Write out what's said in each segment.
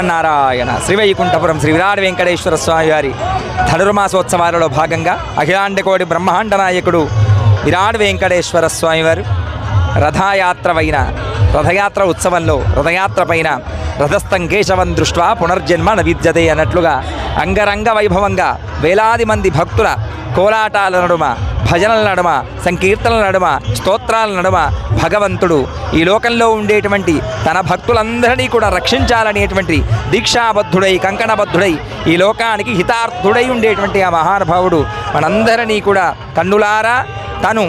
లక్ష్మణనారాయణ శ్రీవైకుంఠపురం శ్రీ విరాడ్ వెంకటేశ్వర స్వామి వారి ధనుర్మాసోత్సవాలలో భాగంగా అఖిలాండకోటి బ్రహ్మాండ నాయకుడు విరాట్ వెంకటేశ్వర స్వామి వారు రథయాత్ర పైన రథయాత్ర ఉత్సవంలో రథయాత్ర పైన రథస్థం కేశవం దృష్ట్యా పునర్జన్మ న విద్యతే అన్నట్లుగా అంగరంగ వైభవంగా వేలాది మంది భక్తుల కోలాటాల నడుమ భజనల నడుమ సంకీర్తనల నడుమ స్తోత్రాల నడుమ భగవంతుడు. ఈ లోకంలో ఉండేటువంటి తన భక్తులందరినీ కూడా రక్షించాలనేటువంటి దీక్షాబద్ధుడై కంకణబద్ధుడై ఈ లోకానికి హితార్థుడై ఉండేటువంటి ఆ మహానుభావుడు మనందరినీ కూడా కన్నులారా తను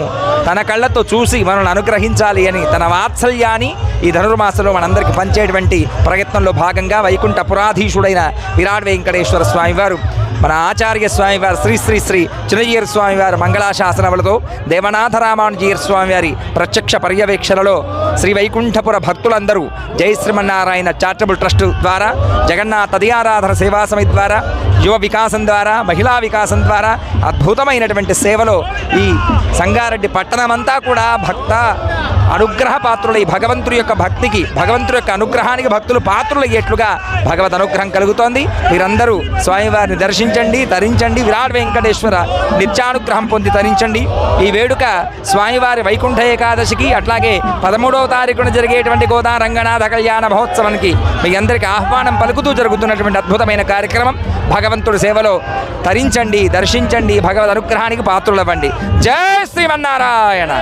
తన కళ్ళతో చూసి మనల్ని అనుగ్రహించాలి అని తన వాత్సల్యాన్ని ఈ ధనుర్మాసంలో మనందరికీ పంచేటువంటి ప్రయత్నంలో భాగంగా వైకుంఠ పురాధీశుడైన విరాట్ వెంకటేశ్వర స్వామివారు మన ఆచార్య స్వామివారు శ్రీ శ్రీ శ్రీ చిన్నజీయర్ స్వామివారి మంగళాశాసనములతో దేవనాథ రామానుజీయర్ స్వామివారి ప్రత్యక్ష పర్యవేక్షణలో శ్రీ వైకుంఠపుర భక్తులందరూ జై శ్రీమన్నారాయణ చారిటబుల్ ట్రస్ట్ ద్వారా జగన్నాథ్ తదియారాధన సేవా సమితి ద్వారా యువ వికాసం ద్వారా మహిళా వికాసం ద్వారా అద్భుతమైనటువంటి సేవలో ఈ సంగారెడ్డి పట్టణమంతా కూడా భక్త అనుగ్రహ పాత్రులై భగవంతుడి యొక్క భక్తికి భగవంతుడి యొక్క అనుగ్రహానికి భక్తులు పాత్రులయ్యేట్లుగా భగవద్ అనుగ్రహం కలుగుతోంది. మీరందరూ స్వామివారిని దర్శించండి తరించండి విరాట్ వెంకటేశ్వర నిత్యానుగ్రహం పొంది తరించండి. ఈ వేడుక స్వామివారి వైకుంఠ ఏకాదశికి అట్లాగే పదమూడవ తారీఖున జరిగేటువంటి గోదా రంగనాథ కళ్యాణ మహోత్సవానికి మీ అందరికీ ఆహ్వానం పలుకుతూ జరుగుతున్నటువంటి అద్భుతమైన కార్యక్రమం. భగవంతుడి సేవలో తరించండి దర్శించండి భగవద్ అనుగ్రహానికి పాత్రులవ్వండి. జై శ్రీమన్నారాయణ!